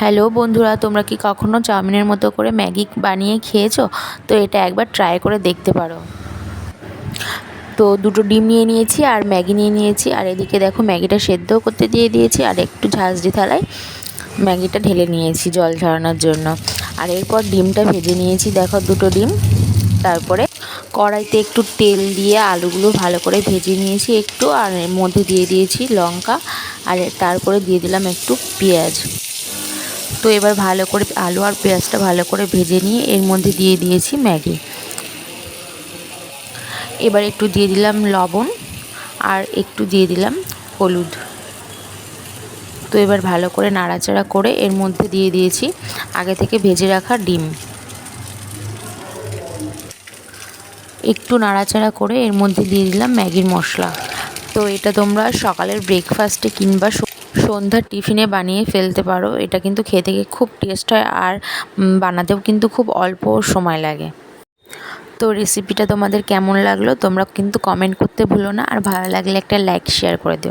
Hello বন্ধুরা, তোমরা কি কখনো চাউমিনের মতো করে ম্যাগি বানিয়ে খেয়েছো? তো এটা একবার ট্রাই করে দেখতে পারো। তো দুটো ডিম নিয়ে নিয়েছি আর ম্যাগি নিয়ে নিয়েছি। আর এদিকে দেখো ম্যাগিটা সেদ্ধ করতে দিয়ে দিয়েছি আর একটু ঝাঁঝরি থালায় ম্যাগিটা ঢেলে নিয়েছি জল ঝরানোর জন্য। আর এরপর ডিমটা ভেজে নিয়েছি, দেখো দুটো ডিম। তারপরে কড়াইতে একটু তেল দিয়ে আলুগুলো ভালো করে ভেজে নিয়েছি একটু, আর এর মধ্যে দিয়ে দিয়েছি লঙ্কা। আর তারপরে দিয়ে দিলাম একটু পেঁয়াজ। তো এবার ভালো করে আলু আর পেঁয়াজটা ভালো করে ভেজে নিয়ে এর মধ্যে দিয়ে দিয়েছি ম্যাগি। এবার একটু দিয়ে দিলাম লবণ আর একটু দিয়ে দিলাম হলুদ। তো এবার ভালো করে নাড়াচাড়া করে এর মধ্যে দিয়ে দিয়েছি আগে থেকে ভেজে রাখা ডিম। একটু নাড়াচাড়া করে এর মধ্যে দিয়ে দিলাম ম্যাগির মশলা। তো এটা তোমরা সকালের ব্রেকফাস্টে কিংবা সন্ধ্যার টিফিনে বানিয়ে ফেলতে পারো। এটা কিন্তু খেতে খুব টেস্ট হয় আর বানাতেও কিন্তু খুব অল্প সময় লাগে। তো রেসিপিটা তোমাদের কেমন লাগল তোমরা কিন্তু কমেন্ট করতে ভুলো না। আর ভালো লাগলে একটা লাইক শেয়ার করে দিও।